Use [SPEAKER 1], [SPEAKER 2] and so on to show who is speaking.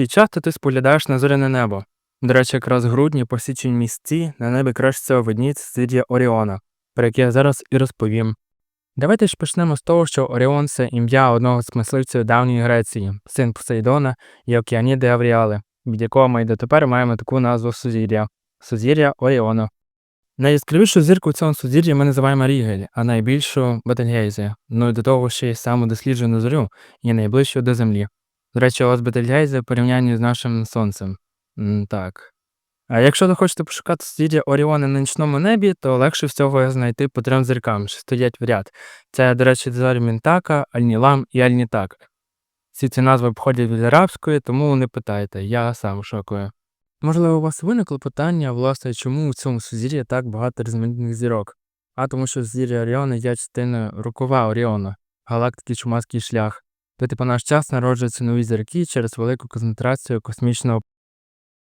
[SPEAKER 1] Чи часто ти споглядаєш на зоряне небо? До речі, якраз грудні по січень місці на небі краще видніють сузір'я Оріона, про яке я зараз і розповім. Давайте ж почнемо з того, що Оріон це ім'я одного з мисливців давньої Греції, син Посейдона і Океаніди Авріали, від якого ми й дотепер маємо таку назву сузір'я сузір'я Оріона. Найяскравішу зірку в цьому сузір'ї ми називаємо Рігель, а найбільшу Бетельгейзе, ну і до того ще й саму досліджену зорю і найближчу до Землі. До речі, ось Бетельгейзе в порівнянні з нашим сонцем. Так. А якщо ви хочете пошукати сузір'я Оріона на нічному небі, то легше всього знайти по трьом зіркам, що стоять в ряд. Це, до речі, зорі Мінтака, Альнілам і Альнітак. Всі ці назви походять від арабської, тому не питайте, я сам шокую. Можливо, у вас виникло питання, власне, чому у цьому сузір'ї так багато різноманітних зірок? А тому що сузір'я Оріона є частиною рукава Оріона, галактики Чумацький шлях, де типу наш час народжуються нові зірки через велику концентрацію космічного